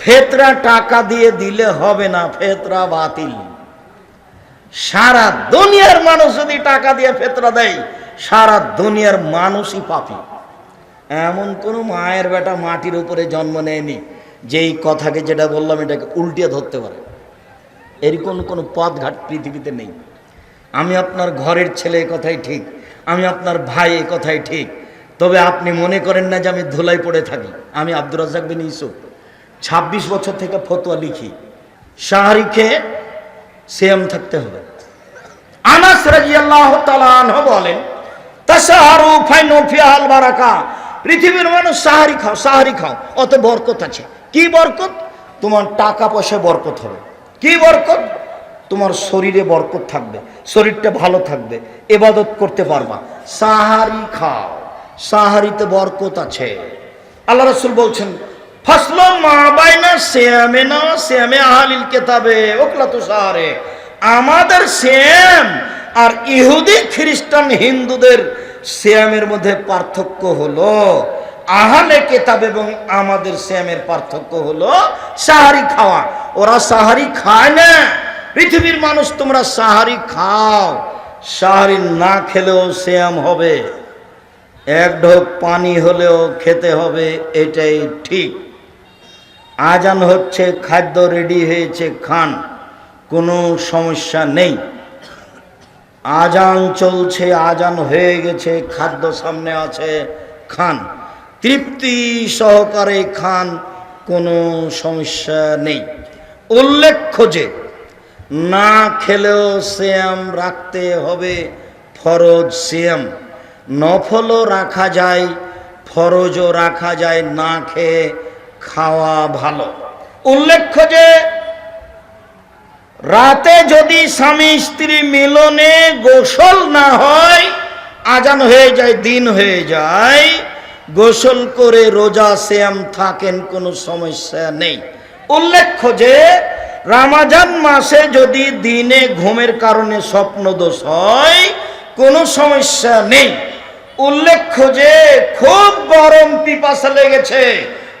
ফেতরা টাকা দিয়ে দিলে হবে না, ফেতরা বাতিল। সারা দুনিয়ার মানুষ যদি টাকা দিয়ে ফেতরা দেয়, সারা দুনিয়ার মানুষই পাপি। এমন কোন মায়ের বেটা মাটির উপরে জন্ম নেয়নি, যেই কথাকে যেটা বললাম, এটাকে উল্টিয়ে ধরতে পারে। এরকম কোনো পথঘাট পৃথিবীতে নেই। আমি আপনার ঘরের ছেলে কথাই ঠিক, আমি আপনার ভাই কথাই ঠিক, তবে আপনি মনে করেন না যে আমি ধুলাই পড়ে থাকি। আমি আব্দুর রাজ্জাক বিন ইউসুফ। ছাব্বিশ বছর থেকে ফতোয়া লিখি। শাহরি খেয়ে সেম থাকতে হবে। আনাস বলেন পৃথিবীর মানুষ সাহারি খাও সাহারি খাও অত বরকত আছে। কি বরকত? তোমার টাকা পয়সায় বরকত হবে। কি বরকত? তোমার শরীরে বরকত থাকবে, শরীরটা ভালো থাকবে এবাদত করতে পারবা। সাহারি খাও সাহারিতে বরকত আছে। আল্লাহ রসুল বলছেন ফসল মা বাইনা শ্যামে না, শ্যামে আহালিল কেতাবে ওকলা তো সাহারে আমাদের শ্যাম আর ইহুদি, খ্রিস্টান, হিন্দুদের শ্যামের মধ্যে পার্থক্য হলো আহালে কেতাব এবং আমাদের শ্যামের পার্থক্য হলো সাহারি খাওয়া। ওরা সাহারি খায় না। পৃথিবীর মানুষ, তোমরা সাহারি খাও। সাহারি না খেলেও শ্যাম হবে। এক ঢোক পানি হলেও খেতে হবে, এটাই ঠিক। আজান হচ্ছে, খাদ্য রেডি হয়েছে, খান। কোনো সমস্যা নেই। আজান চলছে, আজান হয়ে গেছে, খাদ্য সামনে আছে, খান। তৃপ্তি সহকারে খান, কোনো সমস্যা নেই। উল্লেখ্য যে, না খেলেও শ্যাম রাখতে হবে, ফরজ শ্যাম নফলও রাখা যায়, ফরজও রাখা যায় না খেয়ে খাওয়া ভালো। উল্লেখ্য যে, রাতে যদি স্বামী স্ত্রী মিলনে গোসল না হয়, আজান হয়ে যায়, দিন হয়ে যায়, গোসল করে রোজা শ্যাম থাকেন, কোনো সমস্যা নেই। উল্লেখ্য যে, রামাজান মাসে যদি দিনে ঘুমের কারণে স্বপ্নদোষ হয়, কোনো সমস্যা নেই। উল্লেখ্য যে, খুব গরম পিপাসা লেগেছে।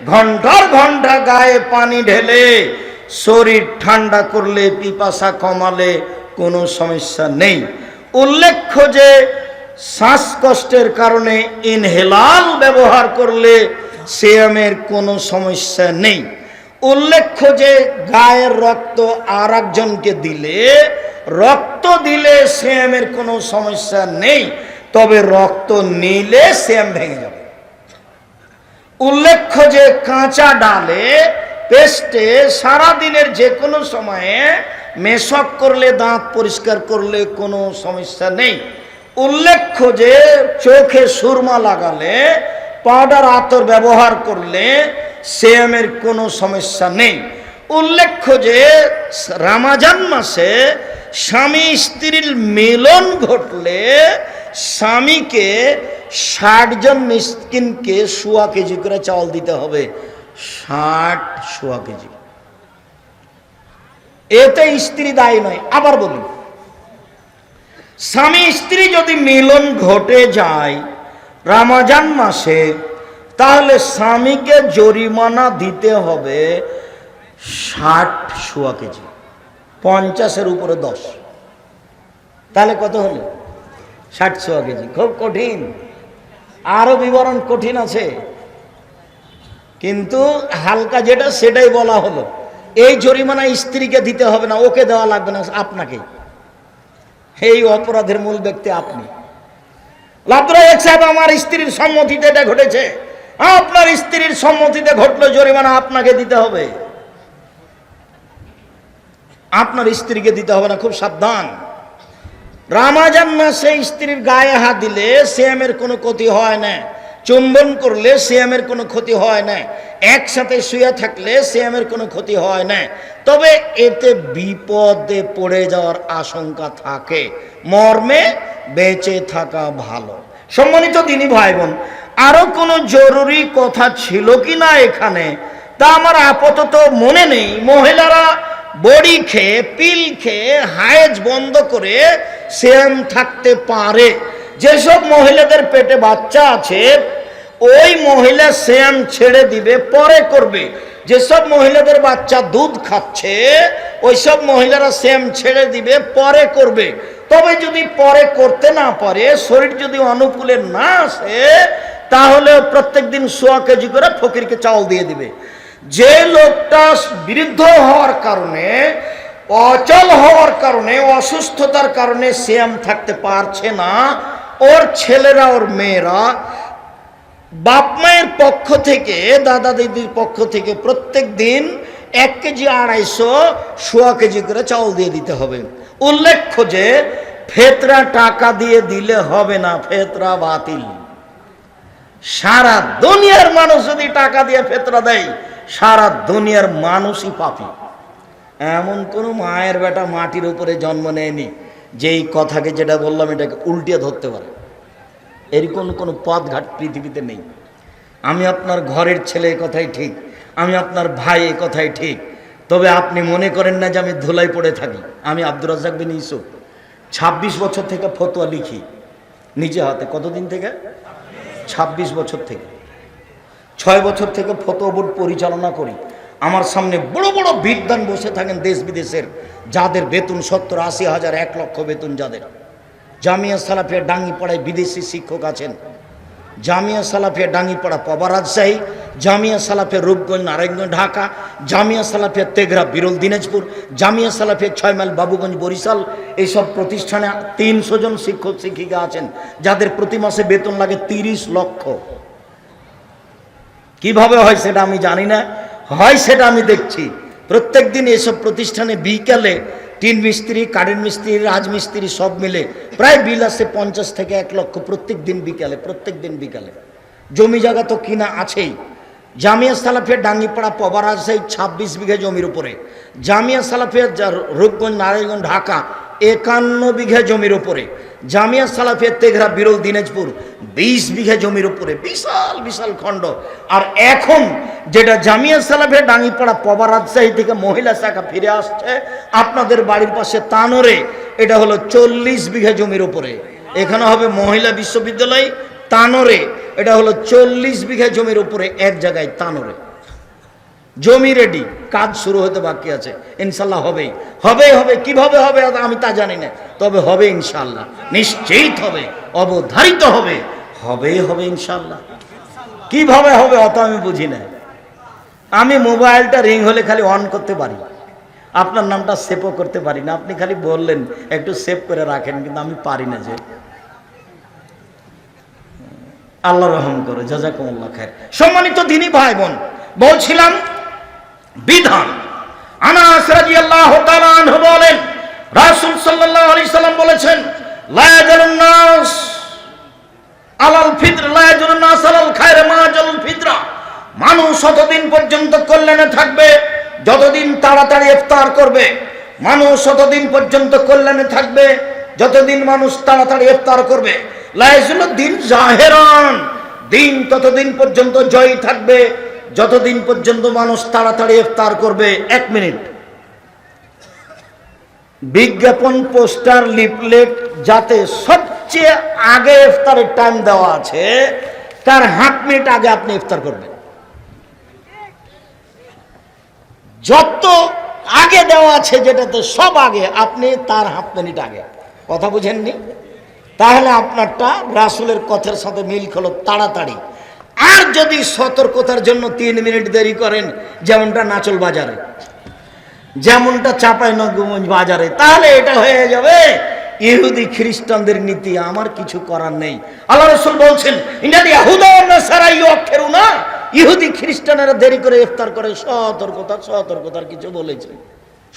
ঘণ্টার ঘণ্টা গায়ে পানি ঢেলে, শরীর ঠান্ডা করলে, পিপাসা কমালে কোনো সমস্যা নেই। উল্লেখ্য যে, শ্বাসকষ্টের কারণে ইনহেলাল ব্যবহার করলে সিয়ামের কোনো সমস্যা নেই। উল্লেখ্য যে গায়ের রক্ত আর একজনকে দিলে, রক্ত দিলে সিয়ামের কোনো সমস্যা নেই, তবে রক্ত নিলে সিয়াম ভেঙে যাবে। উল্লেখ্য যে কাঁচা ডালে পেস্টে সারা দিনের যে কোনো সময়ে মেশক করলে দাঁত পরিষ্কার করলে কোনো সমস্যা নেই। উল্লেখ্য যে চোখে সুরমা লাগালে, পাউডার আতর ব্যবহার করলে সেমের কোনো সমস্যা নেই। উল্লেখ্য যে রামাজান মাসে স্বামী স্ত্রীর মিলন ঘটলে স্বামীকে ষাট জন মিসকিনকে সোয়া কেজি করে চাউল দিতে হবে। ষাট সোয়া কেজি। এতে স্ত্রী দায়ী নয়, আবার বলি স্বামী স্ত্রী যদি মিলন ঘটে যায় রামাজান মাসে, তাহলে স্বামীকে জরিমানা দিতে হবে ষাট সোয়া কেজি, পঞ্চাশের উপরে দশ। তাহলে কত হলো? ষাট সোয়া কেজি, খুব কঠিন। আরও বিবরণ কঠিন আছে। কিন্তু হালকা যেটা, সেটাই বলা হলো। এই জরিমানা স্ত্রীকে দিতে হবে না, ওকে দেওয়া লাগবে না, আপনাকে। এই অপরাধের মূল ব্যক্তি আপনি। আমার স্ত্রীর সম্মতিতে এটা ঘটেছে। আপনার স্ত্রীর সম্মতিতে ঘটলো জরিমানা, আপনাকে দিতে হবে। আপনার স্ত্রীকে দিতে হবে না, খুব সাবধান। রামাজান মাসে স্ত্রীর গায়ে হাত দিলে শ্যামের কোনো ক্ষতি হয় না। চুম্বন করলে শ্যামের কোনো ক্ষতি হয় না। একসাথে শুয়ে থাকলে শ্যামের কোনো ক্ষতি হয় না। তবে এতে বিপদে পড়ে যাওয়ার আশঙ্কা থাকে। মর্মে বেঁচে থাকা ভালো। সম্মানিত তিনি ভাই বোন আরও কোনো জরুরি কথা ছিল কি না এখানে? তা আমার আপাতত মনে নেই। মহিলারা বড়ি খেয়ে, পিল খেয়ে হায়েজ বন্ধ করে শ্যাম থাকতে পারে। যেসব মহিলাদের পেটে বাচ্চা আছে, ওই মহিলা সেম ছেড়ে দিবে, পরে করবে। যেসব মহিলাদের বাচ্চা দুধ খাচ্ছে, ওইসব মহিলারা সেম ছেড়ে দিবে, পরে করবে। তবে যদি পরে করতে না পারে, শরীর যদি অনুকূলে না আসে, তাহলে প্রত্যেক দিন সোয়া কেজি করে ফকিরকে চাউল দিয়ে দিবে। যে লোকটা বৃদ্ধ হওয়ার কারণে অচল হওয়ার কারণে, অসুস্থতার কারণে শ্যাম থাকতে পারছে না। ওর ছেলেরা, ওর মেয়েরা, বাপ মায়ের পক্ষ থেকে, দাদা দিদির পক্ষ থেকে প্রত্যেক দিন এক কেজি আড়াইশো সোয়া কেজি করে চাউল দিয়ে দিতে হবে। উল্লেখ্য যে, ফেতরা টাকা দিয়ে দিলে হবে না, ফেতরা বাতিল। সারা দুনিয়ার মানুষ যদি টাকা দিয়ে ফেতরা দেয়, সারা দুনিয়ার মানুষই পাপি। এমন কোন মায়ের বেটা মাটির উপরে জন্ম নেয়নি, যেই কথাকে যেটা বললাম এটাকে উল্টিয়ে ধরতে পারে। এরকম কোনো পথঘাট পৃথিবীতে নেই। আমি আপনার ঘরের ছেলে কথাই ঠিক, আমি আপনার ভাই এ কথাই ঠিক, তবে আপনি মনে করেন না যে আমি ধুলাই পড়ে থাকি। আমি আব্দুর রাজ্জাক বিন ইউসুফ, ছাব্বিশ বছর থেকে ফতোয়া লিখি, নিজে হাতে। কতদিন থেকে? ছাব্বিশ বছর থেকে। ছয় বছর থেকে ফতোয়া বোর্ড পরিচালনা করি। আমার সামনে বড় বড় বিদ্যান বসে থাকেন দেশ বিদেশের, যাদের বেতন সত্তর, আশি হাজার, এক লক্ষ বেতন যাদের। জামিয়া সালাফিয়া ডাঙ্গিপাড়ায় বিদেশি শিক্ষক আছেন। জামিয়া সালাফিয়া ডাঙ্গিপাড়া পবা রাজশাহী, জামিয়া সালাফিয়া রূপগঞ্জ, নারায়ণগঞ্জ, ঢাকা, জামিয়া সালাফিয়া তেঘরা বিরল দিনাজপুর, জামিয়া সালাফিয়া ছয় মাইল বাবুগঞ্জ, বরিশাল, এইসব প্রতিষ্ঠানে তিনশো জন শিক্ষক, শিক্ষিকা আছেন, যাদের প্রতি মাসে বেতন লাগে তিরিশ লক্ষ। কীভাবে হয় সেটা আমি জানি না। হয় সেটা আমি দেখছি। প্রত্যেক দিন এসব প্রতিষ্ঠানে বিকালে টিন মিস্ত্রি কাঠের মিস্ত্রি রাজমিস্ত্রি সব মিলে প্রায় বিল আসে পঞ্চাশ থেকে এক লক্ষ প্রত্যেক দিন বিকালে, প্রত্যেক দিন বিকালে। জমি জায়গা তো কিনা আছেই। জামিয়া সালাফিয়া ডাঙ্গিপাড়া পবার রাজশাহী ছাব্বিশ বিঘা জমির উপরে। জামিয়া সালাফিয়া রূপগঞ্জ, নারায়ণগঞ্জ, ঢাকা একান্ন বিঘা জমির উপরে। জামিয়া সালাফিয়া তেঘরা, বিরল দিনাজপুর, বিশ বিঘা জমির উপরে। বিশাল বিশাল খণ্ড। আর এখন যেটা জামিয়া সালাফিয়া ডাঙ্গিপাড়া পবা রাজশাহী থেকে মহিলা শাখা ফিরে আসছে, আপনাদের বাড়ির পাশে তানোরে, এটা হলো চল্লিশ বিঘা জমির উপরে। এখানে হবে মহিলা বিশ্ববিদ্যালয়, তানোরে, এটা হলো চল্লিশ বিঘা জমির উপরে, এক জায়গায় তানোরে। জমি রেডি কাজ শুরু হতে বাকি আছে, ইনশাল্লাহ হবেই। হবে হবে, কীভাবে হবে আমি তা জানি না, তবে হবে ইনশাল্লাহ, নিশ্চিত হবে, অবধারিত হবে হবেই হবে ইনশাল্লাহ। কীভাবে হবে অত আমি বুঝি না। আমি মোবাইলটা রিং হলে খালি অন করতে পারি, আপনার নামটা সেভও করতে পারি না, আপনি খালি বললেন, একটু সেভ করে রাখেন, কিন্তু আমি পারি না যে। আল্লাহ রহম করো, জাজাকুমুল্লাহ খায়ের সম্মানিত দিনী ভাই বোন, বলছিলাম বিধান। বলেন, রাসূল সাল্লাম বলেছেন মানুষ ততদিন পর্যন্ত কল্যাণে থাকবে, যতদিন তাড়াতাড়ি ইফতার করবে, মানুষ ততদিন পর্যন্ত কল্যাণে থাকবে, যতদিন মানুষ তাড়াতাড়ি ইফতার করবে লাইজুল দিন জাহেরান, দিন ততদিন পর্যন্ত জয় থাকবে যতদিন পর্যন্ত মানুষ তাড়াতাড়ি ইফতার করবে, এক মিনিট। বিজ্ঞাপন, পোস্টার, লিফলেট যাতে সবচেয়ে আগে ইফতারের টাইম দেওয়া আছে, তার হাফ মিনিট আগে আপনি ইফতার করবেন। যত আগে দেওয়া আছে, যেটাতে সব আগে, আপনি তার হাফ মিনিট আগে। কথা বুঝেননি? তাহলে আপনারটা রাসুলের কথার সাথে মিল খলো তাড়াতাড়ি। আর যদি সতর্কতার জন্য তিন মিনিট দেরি করেন, যেমনটা নাচল বাজারে, যেমনটা চাপাই নগরগঞ্জ বাজারে, তাহলে এটা হয়ে যাবে। ইহুদি খ্রিস্টানদের নীতি আমার কিছু করার নেই। আল্লাহ রসুল বলছেন না। ইহুদি খ্রিস্টানেরা দেরি করে ইফতার করে, সতর্কতা, সতর্কতার কিছু বলেছে।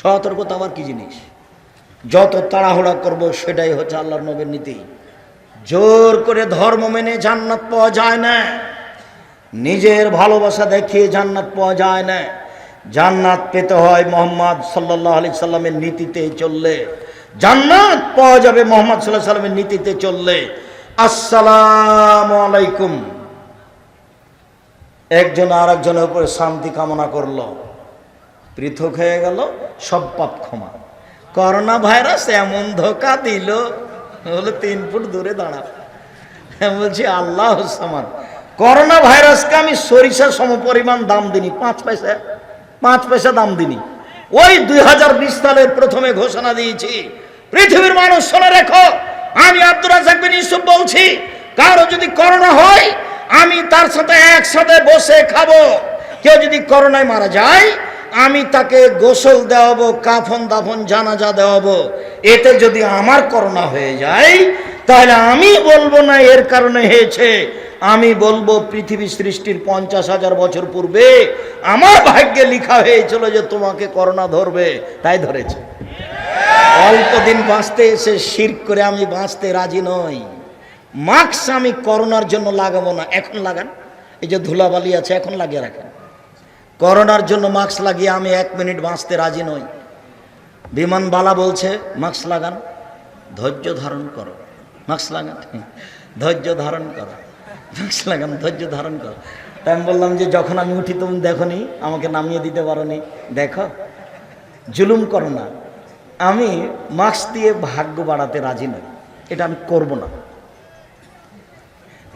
সতর্কতা আবার কি জিনিস? যত তাড়াহুড়া করব, সেটাই হচ্ছে আল্লাহর নবীর নীতি। জোর করে ধর্ম মেনে জান্নাত পাওয়া যায় না। নিজের ভালোবাসা দেখিয়ে জান্নাত পাওয়া যায় না। জান্নাত পেতে হয় মোহাম্মদ সাল্লাহ আলি সাল্লামের নীতিতে চললে। জান্নাত পাওয়া যাবে মোহাম্মদ সাল্লাহ সাল্লামের নীতিতে চললে। আসসালামু আলাইকুম। একজন আর একজনের উপরে শান্তি কামনা করল। পৃথক হয়ে গেল, সব পাপ ক্ষমা। করোনা ভাইরাস এমন ধোকা দিল, বলে তিন ফুট দূরে দাঁড়া। বলছি, আল্লাহ সামান করোনা ভাইরাসকে আমি সরিষা সম পরিমাণ দাম দিনি, পাঁচ পয়সা পাঁচ পয়সা দাম দিনি। ওই দুই হাজার বিশ সালের প্রথমে ঘোষণা দিয়েছি, পৃথিবীর মানুষ শোনে রেখো, আমি আব্দুর রাজাক বিন ইউসুফ বলছি, কারও যদি করোনা হয়, আমি তার সাথে একসাথে বসে খাব। কেউ যদি করোনায় মারা যায়, আমি তাকে গোসল দেওয়াবো, কাফন দাফন, জানাজা দেওয়াবো। এতে যদি আমার করোনা হয়ে যায়, তাহলে আমি বলব না এর কারণে হয়েছে আমি বলব পৃথিবী সৃষ্টির পঞ্চাশ হাজার বছর পূর্বে আমার ভাগ্যে লেখা হয়েছিল যে তোমাকে করোনা ধরবে, তাই ধরেছে। অল্প দিন বাঁচতে এসে শির করে আমি বাঁচতে রাজি নই। মাস্ক আমি করোনার জন্য লাগাবো না, এখন লাগান। এই যে ধুলাবালি আছে, এখন লাগিয়ে রাখেন। করোনার জন্য মাস্ক লাগিয়ে আমি এক মিনিট বাঁচতে রাজি নই। বিমানবালা বলছে, মাস্ক লাগান, ধৈর্য ধারণ করো। মাস্ক লাগান, ধৈর্য ধারণ করো। লাগান, ধৈর্য ধারণ কর। তাই আমি বললাম যে, যখন আমি উঠি তুমি দেখো নি আমাকে নামিয়ে দিতে পারো নি দেখো, জুলুম করো না। আমি মাস্ক দিয়ে ভাগ্য বাড়াতে রাজি নই। এটা আমি করব না।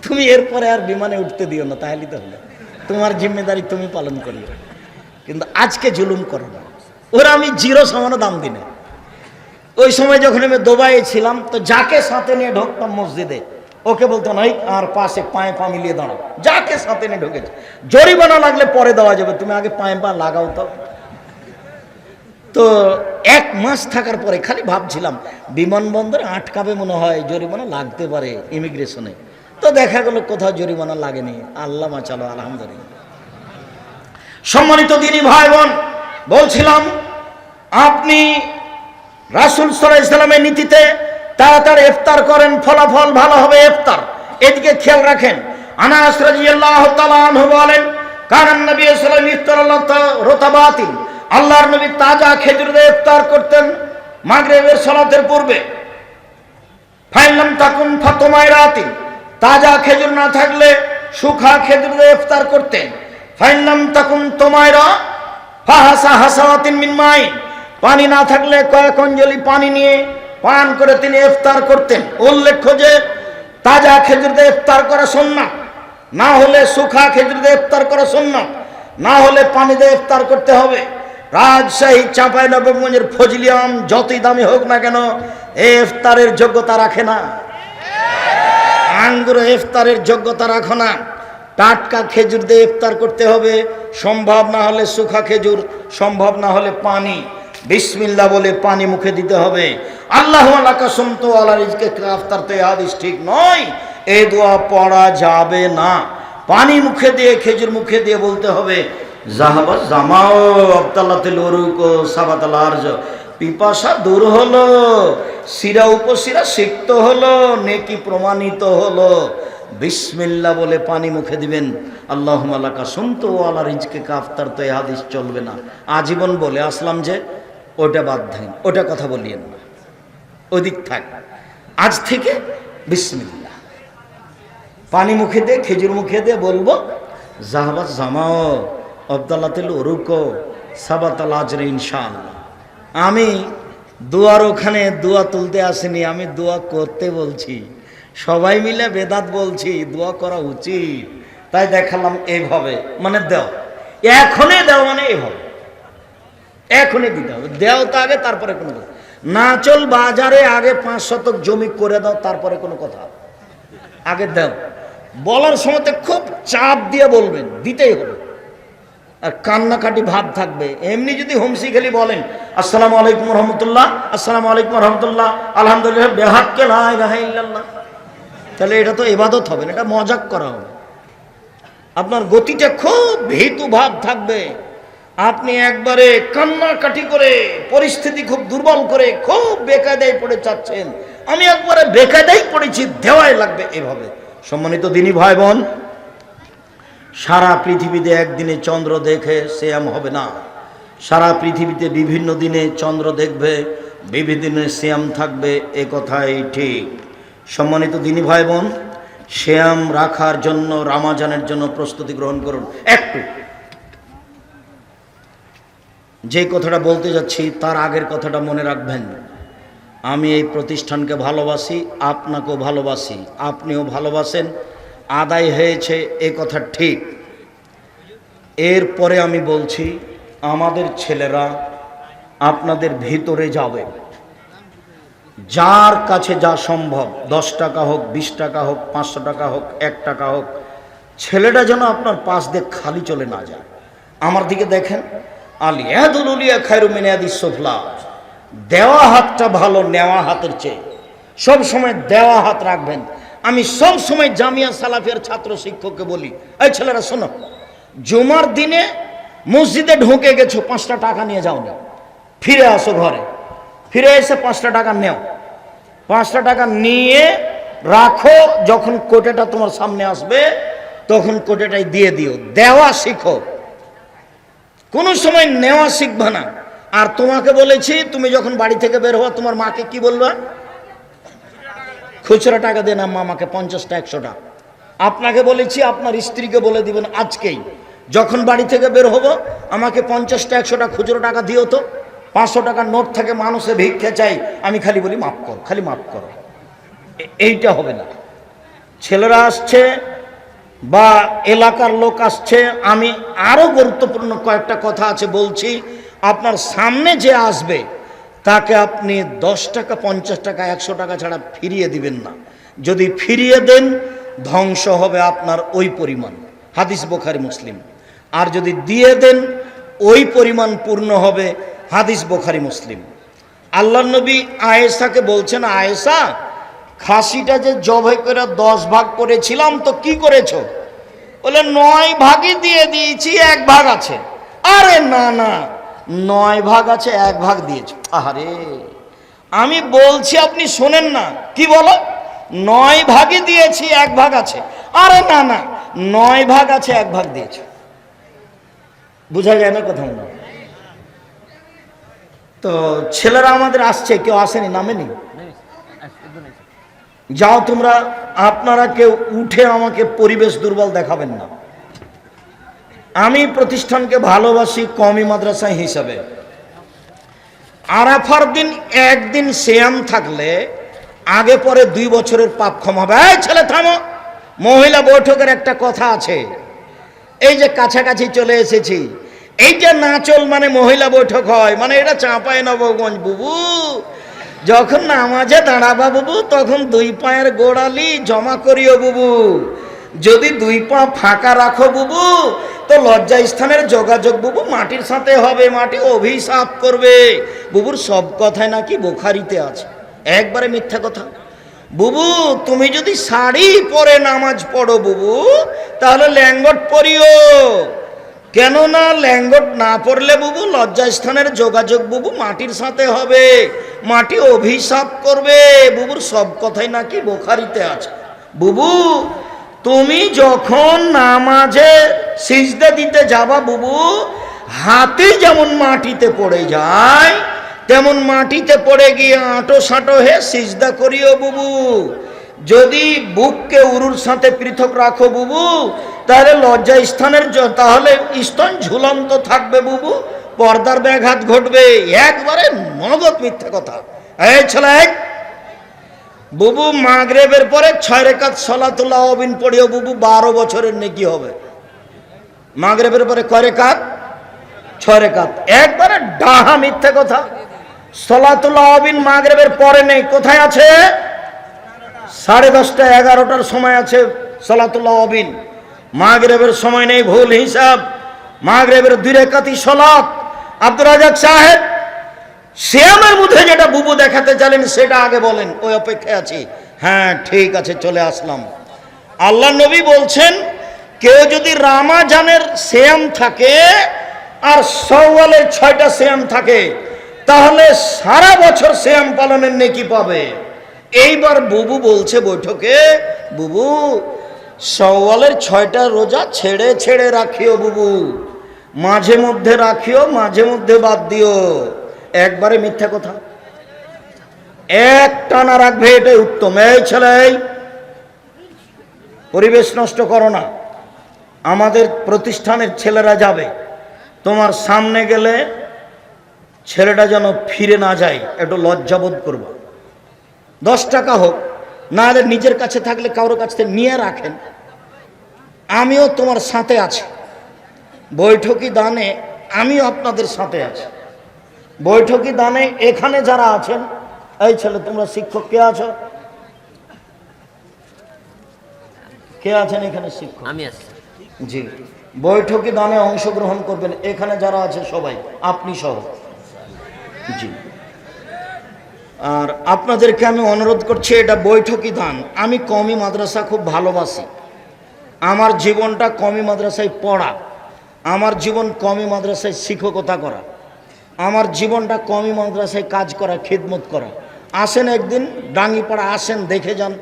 তুমি এরপরে আর বিমানে উঠতে দিও না, তাহলে তো হলো। তোমার জিম্মেদারি তুমি পালন করিও। কিন্তু আজকে জুলুম করো না। ওরা আমি জিরো সমানো দাম দিনে ওই সময় যখন আমি দুবাইয়ে ছিলাম, তো যাকে সাথে নিয়ে ঢুকতাম মসজিদে ওকে বলতো নাই আর পাশে পায়ে পা মিলিয়ে দাঁড়াও। যাকে সাথে নিয়ে ঢুকেছে। জরিমানা লাগলে পরে দেওয়া যাবে, তুমি আগে পায়ে পা লাগাও তো। তো এক মাস থাকার পরে খালি ভাবছিলাম, বিমানবন্দরে আটকাবে মনে হয় জরিমানা লাগতে পারে ইমিগ্রেশনে। তো দেখা গেল কোথাও জরিমানা লাগেনি। আল্লাহ মাচালো আলহামদুলিল্লাহ। সম্মানিত দিনী ভাই বোন বলছিলাম, আপনি রাসুল সাল্লাহ ইসলামের নীতিতে তাড়াতাড়ি ইফতার করেন, ফলাফল ভালো হবে ইফতার। এদিকে খেয়াল রাখেন, আনাস রাদিয়াল্লাহু তাআলা আনহু বলেন কারণ নবী সাল্লাল্লাহু আলাইহি রতাবাতিন আল্লাহর নবী তাজা খেজুর দিয়ে ইফতার করতেন মাগরিবের সালাতের পূর্বে। ফাইলাম তাকুন ফাতমায় রাতিন তাজা খেজুর না থাকলে সুখা খেজুর দিয়ে ইফতার করতেন। ফাইলাম তাকুন তোমায়রা ফাহাসা হাসাওয়াতিন মিন মাইন। পানি না থাকলে কয়েক অঞ্জলি পানি নিয়ে পান করে তিনি ইফতার করতেন। উল্লেখ্য যে, তাজা খেজুর দিয়ে ইফতার করা সুন্নাত না হলে সুখা খেজুর দিয়ে ইফতার করা সুন্নাত না হলে পানি দিয়ে ইফতার করতে হবে। রাজশাহী, চাঁপাই নবাবগঞ্জের ফজলিয়াম যতই দামি হোক না কেন ইফতারের যোগ্যতা রাখে না। আঙ্গুর ইফতারের যোগ্যতা রাখো না। টাটকা খেজুর দিয়ে ইফতার করতে হবে। সম্ভব না হলে সুখা খেজুর, সম্ভব না হলে পানি। বিসমিল্লা বলে পানি মুখে দিতে হবে। আল্লাহ আলাকাসম তো আল্লাহ রিজকে আফতার তো এ হাদিস ঠিক নয়। এই দোয়া পড়া যাবে না। পানি মুখে দিয়ে, খেজুর মুখে দিয়ে বলতে হবে, জাহাবা জামাও আবতাল্লাতে লরুকো সাবাতাল আর্য পিপাসা দূর হলো, শিরা উপশিরা সিক্ত হলো, নেকি প্রমাণিত হলো। বিসমিল্লা বলে পানি মুখে দিবেন। আল্লাহ মালাকা শুনতো আল্লাহ রিজকে কাফতার তো এ চলবে না। আজীবন বলে আসলাম যে ওটা বাদ দেন, ওটা কথা বলিয়েন না। ওদিক থাক। আজ থেকে বিসমিল্লা পানি মুখে দিয়ে খেজুর মুখে দিয়ে বলব জাহাবা জামাও আবদাল্লা তেল রুকো সাবাতাল আজরে ইনশাআল্লাহ। আমি দুয়ার ওখানে দোয়া তুলতে আসিনি, আমি দোয়া করতে বলছি। সবাই মিলে বেদাত বলছি, দোয়া করা উচিত। তাই দেখালাম এইভাবে মানে দেও এখনই দেও মানে এইভাবে এখনই দিতে হবে। দেও তো আগে, তারপরে কোনো কথা। না চল বাজারে আগে পাঁচ শতক জমি করে দাও, তারপরে কোনো কথা। আগে দেও। বলার সময়তে খুব চাপ দিয়ে বলবেন, দিতেই হবে। আর কান্নাকাটি ভাব থাকবে। এমনি যদি হোমসি খেলি বলেন, আসসালামু আলাইকুম রহমতুল্লাহ, আসসালামু আলাইকুম রহমতুল্লাহ, আলহামদুলিল্লাহ, বেহাক্কে তাহলে এটা তো এবাদত হবে না, এটা মজাক করা হবে। আপনার গতিটা খুব ভীতু ভাব থাকবে। আপনি একবারে কান্নাকাটি করে, পরিস্থিতি খুব দুর্বল করে, খুব বেকায়দায় পড়ে চাচ্ছেন আমি একবারে বেকায়দায় পড়েছি দেওয়াই লাগবে এভাবে। সম্মানিত দিনী ভাই বোন সারা পৃথিবীতে একদিনে চন্দ্র দেখে শ্যাম হবে না। সারা পৃথিবীতে বিভিন্ন দিনে চন্দ্র দেখবে, বিভিন্ন দিনে শ্যাম থাকবে, এ কথাই ঠিক। সম্মানিত দিনী ভাই বোন শ্যাম রাখার জন্য, রামাজানের জন্য প্রস্তুতি গ্রহণ করুন। একটু। যে কথাটা বলতে যাচ্ছি, তার আগের কথাটা মনে রাখবেন। আমি এই প্রতিষ্ঠানকে ভালোবাসি, আপনাকেও ভালোবাসি, আপনিও ভালোবাসেন, আদায় হয়েছে এ কথা ঠিক। এরপরে আমি বলছি, আমাদের ছেলেরা আপনাদের ভিতরে যাবে। যার কাছে যা সম্ভব, দশ টাকা হোক, বিশ টাকা হোক, পাঁচশো টাকা হোক, এক টাকা হোক, ছেলেটা যেন আপনার পাশ দিয়ে খালি চলে না যায়। আমার দিকে দেখেন আলী এদুল উলিয়া খায়রুমিনিয়াদি সোফলা। দেওয়া হাতটা ভালো, নেওয়া হাতের চেয়ে। সব সময় দেওয়া হাত রাখবেন। আমি সব সময় জামিয়া সালাফিয়ার ছাত্র শিক্ষককে বলি, এই ছেলেরা, শোনো, জুমার দিনে মসজিদে ঢুকে গেছো, পাঁচটা টাকা নিয়ে যাও না ফিরে আসো ঘরে। ফিরে এসে পাঁচটা টাকা নেও। পাঁচটা টাকা নিয়ে রাখো, যখন কোটেটা তোমার সামনে আসবে, তখন কোটেটাই দিয়ে দিও। দেওয়া শিখো। কোনো সময় নেওয়া শিখবে না। আর তোমাকে বলেছি, তুমি যখন বাড়ি থেকে বের হওয়া তোমার মাকে কি বলবা? খুচরা টাকা দেন আম্মা আমাকে পঞ্চাশটা, একশোটা। আপনাকে বলেছি, আপনার স্ত্রীকে বলে দিবেন আজকেই। যখন বাড়ি থেকে বের হব, আমাকে পঞ্চাশটা, একশোটা খুচরো টাকা দিও তো। পাঁচশো টাকার নোট থেকে, মানুষে ভিক্ষে চাই। আমি খালি বলি, মাফ করো, খালি মাফ করো। এইটা হবে না। ছেলেরা আসছে বা এলাকার লোক আসছে, আমি আরও গুরুত্বপূর্ণ কয়েকটা কথা আছে বলছি। আপনার সামনে যে আসবে, তাকে আপনি দশ টাকা, পঞ্চাশ টাকা, একশো টাকা ছাড়া ফিরিয়ে দিবেন না। যদি ফিরিয়ে দেন, ধ্বংস হবে আপনার ওই পরিমাণ। হাদিস বোখারি মুসলিম। আর যদি দিয়ে দেন, ওই পরিমাণ পূর্ণ হবে হাদিস বোখারি মুসলিম। আল্লাহ নবী আয়েসাকে বলছেন আয়েসা খাসিটা যে জবাই করে দশ ভাগ করেছিলাম তো কি করেছ? বলে, নয় ভাগই দিয়ে দিয়েছি, এক ভাগ আছে। আরে না না, নয় ভাগ আছে, এক ভাগ দিয়েছ। আরে আমি বলছি, আপনি শোনেন না। কি বলো? নয় ভাগই দিয়েছি, এক ভাগ আছে। আরে না না, নয় ভাগ আছে, এক ভাগ দিয়েছ। বোঝা যায় না কোথাও না তো ছেলেরা আমাদের আসছে, কেউ আসেনি, নামেনি? যাও তোমরা, আপনারা কেউ উঠে আমাকে পরিবেশ দুর্বল দেখাবেন না। আমি প্রতিষ্ঠানকে ভালোবাসি কমি মাদ্রাসা হিসাবে। আরাফার দিন একদিন শ্যাম থাকলে, আগে পরে দুই বছরের পাপ ক্ষমা। হবে এই ছেলে, থামো! মহিলা বৈঠকের একটা কথা আছে। এই যে কাছাকাছি চলে এসেছি এইটা নাচল মানে মহিলা বৈঠক হয় মানে এটা চাঁপায় নবগঞ্জ বুবু। যখন নামাজে দাঁড়াবা বুবু, তখন দুই পায়ের গোড়ালি জমা করিও বুবু। যদি দুই পা ফাঁকা রাখো বুবু, তো লজ্জা স্থানের যোগাযোগ বুবু মাটির সাথে হবে, মাটি অভিশাপ করবে। বুবুর সব কথাই নাকি বোখারিতে আছে। একবারে মিথ্যা কথা। বুবু, তুমি যদি শাড়ি পরে নামাজ পড়ো বুবু, তাহলে ল্যাঙ্গট পরিও। কেননা ল্যাঙ্গট না পড়লে বুবু লজ্জাস্থানের যোগাযোগ বুবু মাটির সাথে হবে। মাটি অভিশাপ করবে। বুবুর সব কথাই নাকি বোখারিতে আছে। বুবু, তুমি যখন নামাজে সিজদা দিতে যাবা বুবু, হাতে যেমন মাটিতে পড়ে যায়, তেমন মাটিতে পড়ে গিয়ে আঁটো সাঁটো হে সিজদা করিও বুবু। যদি বুককে উরুর সাথে পৃথক রাখো বুবু, তাহলে লজ্জা স্থানের তাহলে স্তন ঝুলন্ত থাকবে বুবু, পর্দার ব্যাঘাত ঘটবে। একবারে নগদ মিথ্যা কথা। বুবু মাগরেবের পরে ছয় রেখাত সলাতুল্লাহ অবিন পড়িও বুবু, বারো বছরের নেকি হবে? মাগরেবের পরে কয় রেখাত? ছয় রেখাত। একবারে ডাহা মিথ্যে কথা। সলাতুল্লাহ অবিন মাগরেবের পরে নেই। কোথায় আছে? সাড়ে দশটা, এগারোটার সময় আছে সলাতুল্লাহ অবিন। মাগরেবের সময় নেই, ভুল হিসাব। মাগরেবের দুই রেখাতি সলাত। আব্দুর রাজাক সাহেব, শ্যামের মধ্যে যেটা বুবু দেখাতে চাইলেন সেটা আগে বলেন, ওই অপেক্ষায় আছি। হ্যাঁ ঠিক আছে, চলে আসলাম। আল্লাহ নবী বলছেন, কেউ যদি রামাজানের শ্যাম থাকে, আর সওয়ালের ছয়টা শ্যাম থাকে, তাহলে সারা বছর শ্যাম পালনের নেকি পাবে। এইবার বুবু বলছে বৈঠকে, বুবু, সওয়ালের ছয়টা রোজা ছেড়ে ছেড়ে রাখিও বুবু। মাঝে মধ্যে রাখিও, মাঝে মধ্যে বাদ দিও। একবারে মিথ্যা কথা। এক টানা রাখবে এটাই উত্তম। এই ছেলে পরিবেশ নষ্ট করো না। আমাদের প্রতিষ্ঠানের ছেলেরা যাবে। তোমার সামনে গেলে ছেলেটা যেন ফিরে না যায়, একটু লজ্জাবোধ করবা। দশ টাকা হোক না হলে নিজের কাছে থাকলে কারোর কাছ থেকে নিয়ে রাখেন। আমিও তোমার সাথে আছি। বৈঠকি দানে আমিও আপনাদের সাথে আছি। বৈঠকি দানে এখানে যারা আছেন এই ছেলে তোমরা শিক্ষক কে আছো? কে আছেন এখানে শিক্ষক? আমি আছি জি। বৈঠকি দানে অংশগ্রহণ করবেন। এখানে যারা আছে সবাই আপনি সহ। জি। আর আপনাদেরকে আমি অনুরোধ করছি, এটা বৈঠকি দান। আমি কমি মাদ্রাসা খুব ভালোবাসি। আমার জীবনটা কমি মাদ্রাসায় পড়া। আমার জীবন কমি মাদ্রাসায় শিক্ষকতা করা। আমার জীবনটা কমি মাদ্রাসায় কাজ করা, খিদমত করা। আসেন একদিন, ডাঙ্গিপাড়া আসেন, দেখে যান।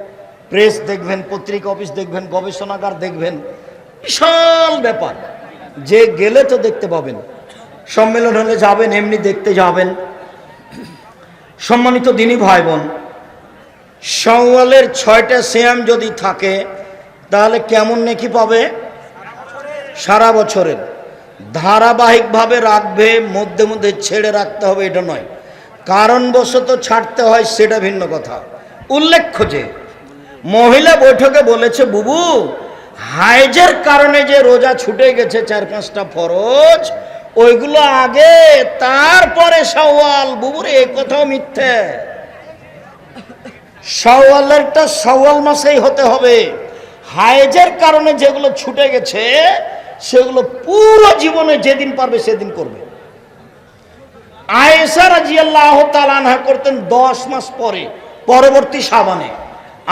প্রেস দেখবেন, পত্রিকা অফিস দেখবেন, গবেষণাগার দেখবেন। বিশাল ব্যাপার। যে গেলে তো দেখতে পাবেন। সম্মেলন হলে যাবেন, এমনি দেখতে যাবেন। সম্মানিত দিনী ভাই বোন সওয়ালের ছয়টা শ্যাম যদি থাকে, তাহলে কেমন নেকি পাবে? সারা বছরের। ধারাবাহিকভাবে রাখবে, মধ্যে মধ্যে ছেড়ে রাখতে হবে, এটা নয়। কারণবশত ছাড়তে হয়, সেটা ভিন্ন কথা। উল্লেখ্য যে, মহিলা বৈঠকে বলেছে, বুবু, হাইজের কারণে যে রোজা ছুটে গেছে, চার পাঁচটা ফরজ ওইগুলো আগে, তারপরে সওয়াল বুবুর এই কথাও মিথ্যে। সওয়ালেরটা সওয়াল মাসেই হতে হবে। হাইজের কারণে যেগুলো ছুটে গেছে, সেগুলো পুরো জীবনে যেদিন পারবে সেদিন করবে। আয়েশা রাজিয়াল্লাহ তালানহা করতেন দশ মাস পরে, পরবর্তী সাবানে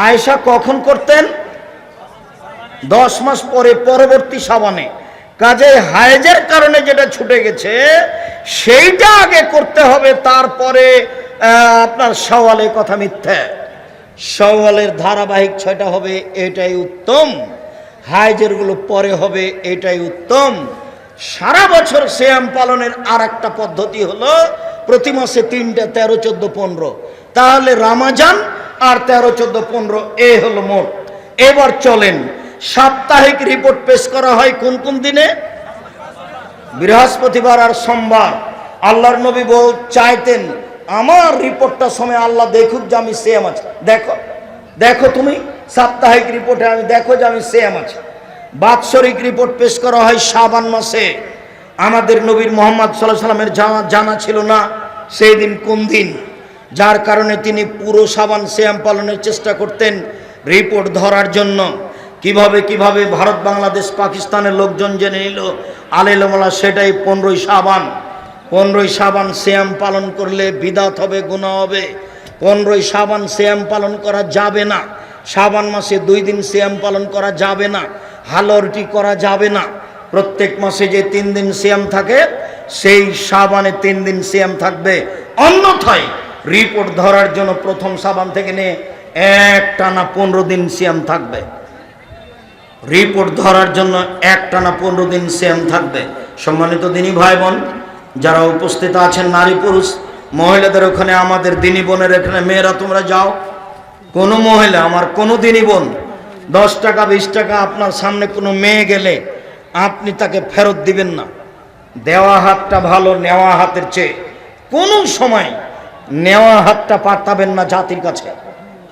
আয়েশা কখন করতেন? দশ মাস পরে, পরবর্তী সাবানে কাজে হায়েজের কারণে যেটা ছুটে গেছে, সেইটা আগে করতে হবে, তারপরে আপনার সওয়ালের কথা মিথ্যা। সওয়ালের ধারাবাহিক ছয়টা হবে, এটাই উত্তম। হাইজেরগুলো পরে হবে, এটাই উত্তম। সারা বছর শ্যাম পালনের আর একটা পদ্ধতি হলো, প্রতি মাসে তিনটা, তেরো, চোদ্দ, পনেরো। তাহলে রামাজান আর তেরো, চোদ্দ, পনেরো, এ হলো মোট। এবার চলেন সাপ্তাহিক রিপোর্ট পেশ করা হয় কোন কোন দিনে? বৃহস্পতিবার আর সোমবার। আল্লাহর নবী বল চাইতেন, আমার রিপোর্টটা সময় আল্লাহ দেখুক যে আমি সেম আছি। দেখো দেখো তুমি, সাপ্তাহিক রিপোর্টে আমি দেখো যে আমি সেম আছি। বাৎসরিক রিপোর্ট পেশ করা হয় শাবান মাসে। আমাদের নবীর মোহাম্মদ সাল্লাহ সাল্লামের জানা জানা ছিল না সেই দিন কোন দিন। যার কারণে তিনি পুরো সাবান শ্যাম পালনের চেষ্টা করতেন রিপোর্ট ধরার জন্য। কীভাবে কীভাবে ভারত, বাংলাদেশ, পাকিস্তানের লোকজন জেনে নিল? আলেলমলা সেটাই পনেরোই সাবান পনেরোই সাবান শ্যাম পালন করলে বিদাত হবে গুণা হবে। পনেরোই সাবান শ্যাম পালন করা যাবে না। সাবান মাসে দুই দিন শ্যাম পালন করা যাবে না। হালরটি করা যাবে না। প্রত্যেক মাসে যে তিন দিন শ্যাম থাকে, সেই সাবানে তিন দিন শ্যাম থাকবে। অন্যথায় রিপোর্ট ধরার জন্য প্রথম সাবান থেকে নিয়ে এক টানা পনেরো দিন শ্যাম থাকবে। রিপোর্ট ধরার জন্য এক টানা পনেরো দিন সেম থাকবে। সম্মানিত দিনই ভাই বোন যারা উপস্থিত আছেন নারী পুরুষ, মহিলাদের ওখানে, আমাদের দিনী বোনের এখানে, মেয়েরা তোমরা যাও। কোনো মহিলা, আমার কোনো দিনই বোন, দশ টাকা, বিশ টাকা, আপনার সামনে কোনো মেয়ে গেলে আপনি তাকে ফেরত দিবেন না। দেওয়া হাতটা ভালো, নেওয়া হাতের চেয়ে। কোনো সময় নেওয়া হাতটা পাতাবেন না জাতির কাছে।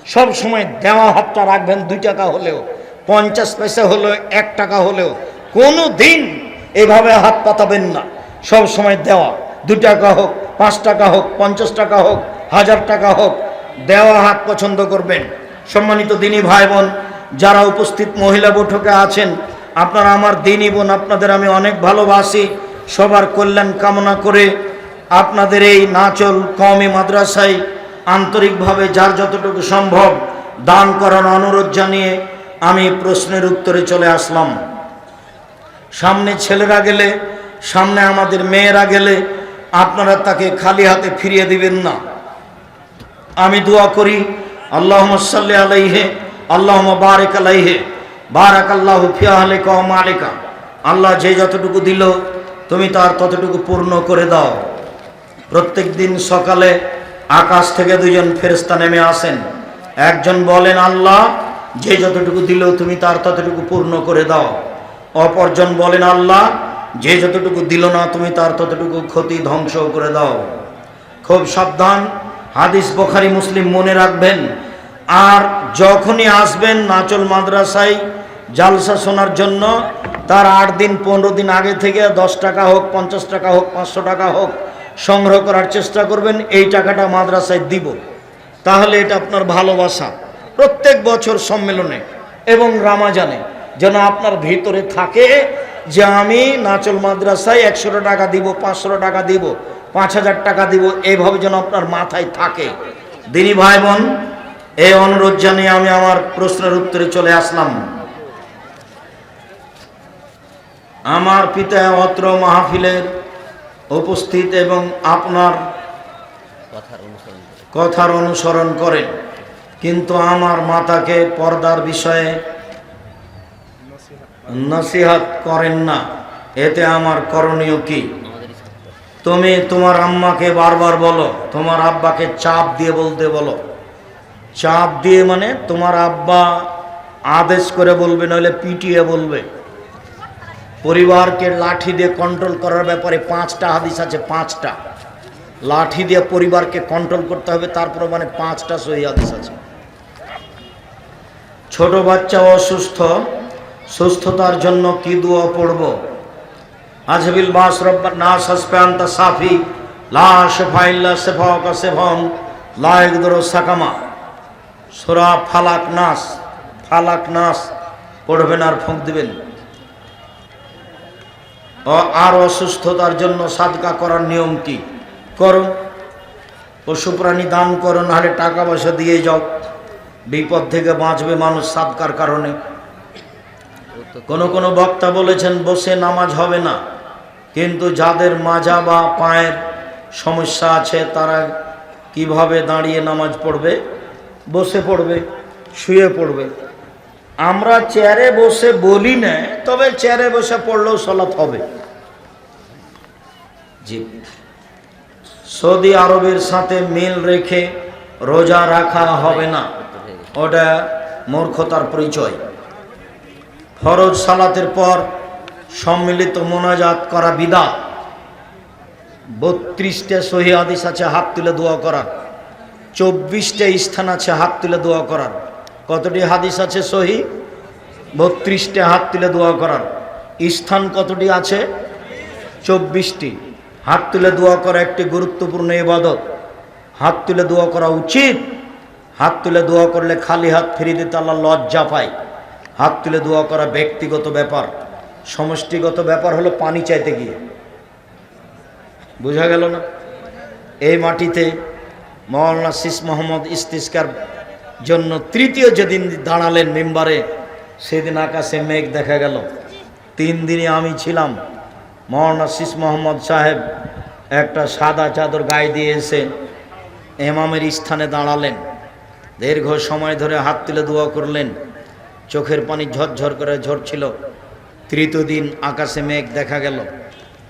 সব সময় দেওয়া হাতটা রাখবেন, দুই টাকা হলেও। পঞ্চাশ পয়সা হলেও এক টাকা হলেও। কোনো দিন এভাবে হাত পাতাবেন না। সব সময় দেওয়া। দু টাকা হোক, পাঁচ টাকা হোক, পঞ্চাশ টাকা হোক, হাজার টাকা হোক, দেওয়া হাত পছন্দ করবেন। সম্মানিত দিনী ভাই বোন যারা উপস্থিত মহিলা বৈঠকে আছেন, আপনারা আমার দিনী বোন, আপনাদের আমি অনেক ভালোবাসি। সবার কল্যাণ কামনা করে আপনাদের এই নাচল কমে মাদ্রাসায় আন্তরিকভাবে যার যতটুকু সম্ভব দান করার অনুরোধ জানিয়ে আমি প্রশ্নের উত্তরে চলে আসলাম। সামনে ছেলেরা গেলে, সামনে আমাদের মেয়েরা গেলে আপনারা তাকে খালি হাতে ফিরিয়ে দিবেন না। আমি দোয়া করি আল্লাহ সাল্লি আলাইহে আল্লাহ বারেক আলাইহে বারাক আল্লাহ ফিয়াহলে মালিকা। আল্লাহ যে যতটুকু দিল, তুমি তার ততটুকু পূর্ণ করে দাও। প্রত্যেক দিন সকালে আকাশ থেকে দুজন ফেরেস্তা নেমে আসেন। একজন বলেন, আল্লাহ যে যতটুকু দিলেও তুমি তার ততটুকু পূর্ণ করে দাও। অপরজন বলেন, আল্লাহ, যে যতটুকু দিল না তুমি তার ততটুকু ক্ষতি ধ্বংস করে দাও। খুব সাবধান, হাদিস বোখারি, মুসলিম মনে রাখবেন। আর যখনই আসবেন নাচল মাদ্রাসায় জালসা শোনার জন্য, তার আট দিন, পনেরো দিন আগে থেকে দশ টাকা হোক, পঞ্চাশ টাকা হোক, পাঁচশো টাকা হোক সংগ্রহ করার চেষ্টা করবেন, এই টাকাটা মাদ্রাসায় দিব। তাহলে এটা আপনার ভালোবাসা। প্রত্যেক বছর সম্মেলনে এবং রামাজানে যেন আপনার ভিতরে থাকে যে আমি নাচল মাদ্রাসায় একশো টাকা দিব পাঁচশো টাকা দিব পাঁচ হাজার টাকা দিব এইভাবে যেন আপনার মাথায় থাকে। দিনী ভাই বোন এই অনুরোধ জানিয়ে আমি আমার প্রশ্নের উত্তরে চলে আসলাম। আমার পিতা অত্র মাহফিলের উপস্থিত এবং আপনার কথার অনুসরণ করেন। কিন্তু আমার মাতাকে পর্দার বিষয়ে নসিহাত করেন না। এতে আমার করণীয় কি? তুমি তোমার আম্মাকে বারবার বলো, তোমার আব্বাকে চাপ দিয়ে বলতে বলো। চাপ দিয়ে মানে তোমার আব্বা আদেশ করে বলবে, নইলে পিটিয়ে বলবে। পরিবারকে লাঠি দিয়ে কন্ট্রোল করার ব্যাপারে পাঁচটা হাদিস আছে, পাঁচটা। লাঠি দিয়ে পরিবারকে কন্ট্রোল করতে হবে তারপর মানে পাঁচটা সহি হাদিস আছে। ছোট বাচ্চা অসুস্থ, সুস্থতার জন্য কি দোয়া পড়ব? আজবিল বাস রব্বার নাস হাসপান্তা সাফি, লা শেফা ইল্লা শেফাকা শেফাম লা ইকদুরু সাকামা। সূরা ফালাক নাস ফালাক নাস, পড়বেন আর ফুঁক দিবেন। আর অসুস্থতার জন্য সাদকা করার নিয়ম কি? করো পশু প্রাণী দান করো নাহলে টাকা পয়সা দিয়ে যাও। বিপদ থেকে বাঁচবে মানুষ সাদকার কারণে। কোন কোন বক্তা বলেছেন, বসে নামাজ হবে না। কিন্তু যাদের মাজা বা পায়ের সমস্যা আছে, তারা কীভাবে দাঁড়িয়ে নামাজ পড়বে? বসে পড়বে, শুয়ে পড়বে। আমরা চেয়ারে বসে বলি না, তবে চেয়ারে বসে পড়লেও সলাৎ হবে। জি। সৌদি আরবের সাথে মিল রেখে রোজা রাখা হবে না। ওটা মূর্খতার পরিচয়। ফরজ সালাতের পর সম্মিলিত মোনাজাত করা বিদা। বত্রিশটা সহি হাদিস আছে, হাত তুলে দোয়া করার। চব্বিশটা স্থান আছে, হাত তুলে দোয়া করার। কতটি হাদিস আছে সহি? বত্রিশটা হাত তুলে দোয়া করার। স্থান কতটি আছে? চব্বিশটি। হাত তুলে দোয়া করা একটি গুরুত্বপূর্ণ ইবাদত। হাত তুলে দোয়া করা উচিত। হাত তুলে দোয়া করলে খালি হাত ফিরিয়ে দিতে আল্লাহ লজ্জা পায়। হাত তুলে দোয়া করা ব্যক্তিগত ব্যাপার। সমষ্টিগত ব্যাপার হলো পানি চাইতে গিয়ে। বোঝা গেল না? এই মাটিতে মৌলানা শিস মোহাম্মদ ইস্তিস্কার জন্য তৃতীয় যেদিন দাঁড়ালেন মেম্বারে, সেদিন আকাশে মেঘ দেখা গেল। তিন দিনে আমি ছিলাম মৌলানা শিস মোহাম্মদ সাহেব একটা সাদা চাদর গায়ে দিয়ে এসে এমামের স্থানে দাঁড়ালেন। দীর্ঘ সময় ধরে হাত তুলে দোয়া করলেন। চোখের পানি ঝরঝর করে ঝরছিল। তৃতীয় দিন আকাশে মেঘ দেখা গেল।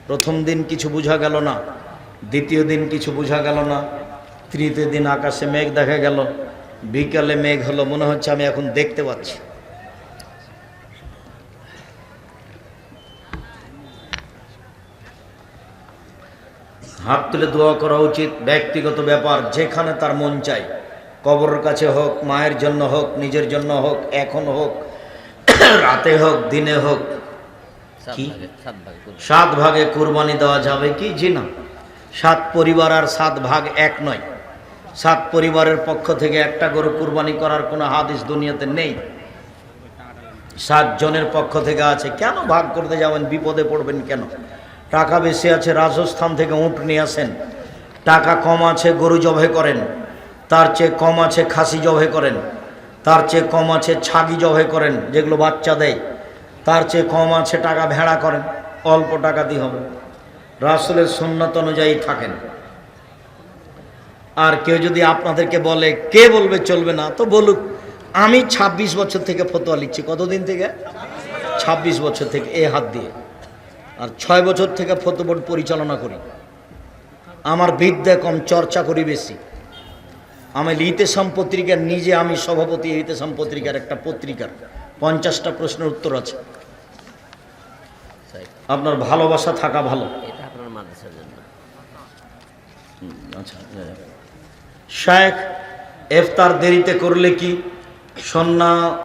প্রথম দিন কিছু বোঝা গেল না। দ্বিতীয় দিন কিছু বোঝা গেল না। তৃতীয় দিন আকাশে মেঘ দেখা গেল। বিকালে মেঘ হলো, মনে হচ্ছে আমি এখন দেখতে পাচ্ছি। হাত তুলে দোয়া করা উচিত, ব্যক্তিগত ব্যাপার, যেখানে তার মন চায়। কবরের কাছে হোক মায়ের জন্য হোক নিজের জন্য হোক এখন হোক রাতে হোক দিনে হোক সাত কি? সাত ভাগে কুরবানি দেওয়া যাবে কি? জি না। সাত পরিবার আর সাত ভাগ এক নয়। সাত পরিবারের পক্ষ থেকে একটা গরু কুরবানি করার কোনো হাদিস দুনিয়াতে নেই। সাত জনের পক্ষ থেকে আছে। কেন ভাগ করতে যাবেন? বিপদে পড়বেন কেন? টাকা বেশি আছে রাজস্থান থেকে উঁট নিয়ে আসেন। টাকা কম আছে গরু জবে করেন। তার চেয়ে কম আছে খাসি জবে করেন, তার চেয়ে কম আছে ছাগি জবে করেন, যেগুলো বাচ্চা দেয়, তার চেয়ে কম আছে টাকা ভেড়া করেন, অল্প টাকা দিয়ে হবে। রাসুলের সুন্নত অনুযায়ী থাকেন। আর কেউ যদি আপনাদেরকে বলে, কে বলবে চলবে না, তো বলুক, আমি ২৬ বছর থেকে ফতোয়া লিখছি, কতদিন থেকে? ২৬ বছর থেকে, এ হাত দিয়ে। আর ছয় বছর থেকে ফতো বোর্ড পরিচালনা করি। আমার বিদ্যা কম, চর্চা করি বেশি। আমি ইতেসাম পত্রিকার নিজে আমি সভাপতি ইতেসাম পত্রিকার একটা পত্রিকার। পঞ্চাশটা প্রশ্নের উত্তর আছে। আপনার ভালোবাসা থাকা ভালো। আচ্ছা শেখ এফতার দেরিতে করলে কি সন্না